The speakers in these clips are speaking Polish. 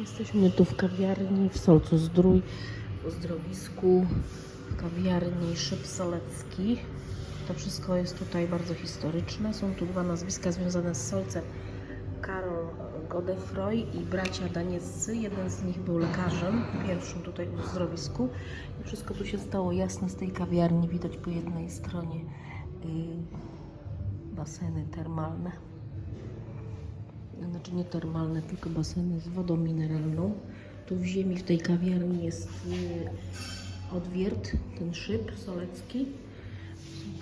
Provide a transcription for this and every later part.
Jesteśmy tu w kawiarni w Solcu Zdrój, w uzdrowisku, kawiarni Szyb Solecki. To wszystko jest tutaj bardzo historyczne. Są tu dwa nazwiska związane z Solcem. Karol Godefroy i bracia Danieccy. Jeden z nich był lekarzem, pierwszym tutaj w uzdrowisku. I wszystko tu się stało jasne z tej kawiarni. Widać po jednej stronie y, baseny termalne znaczy nie termalne, tylko baseny z wodą mineralną. Tu w ziemi, w tej kawiarni jest y, odwiert, ten szyb solecki.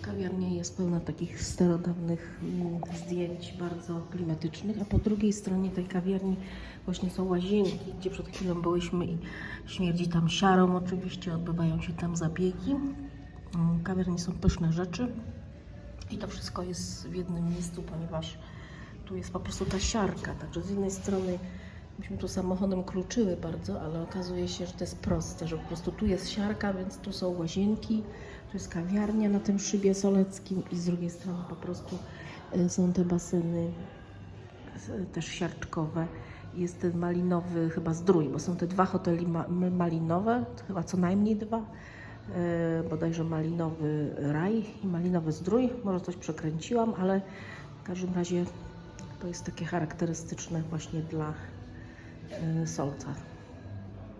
Kawiarnia jest pełna takich starodawnych mm, zdjęć, bardzo klimatycznych, a po drugiej stronie tej kawiarni właśnie są łazienki, gdzie przed chwilą byłyśmy i śmierdzi tam siarą oczywiście, odbywają się tam zabiegi. Mm, kawiarni są pyszne rzeczy i to wszystko jest w jednym miejscu, ponieważ tu jest po prostu ta siarka, także z jednej strony myśmy tu samochodem kluczyły bardzo, ale okazuje się, że to jest proste, że po prostu tu jest siarka, więc tu są łazienki, tu jest kawiarnia na tym szybie soleckim i z drugiej strony po prostu y, są te baseny też siarczkowe. Jest ten malinowy chyba zdrój, bo są te dwa hoteli ma malinowe, chyba co najmniej dwa. Yy, bodajże malinowy raj i malinowy zdrój. Może coś przekręciłam, ale w każdym razie to jest takie charakterystyczne właśnie dla yy, Solca.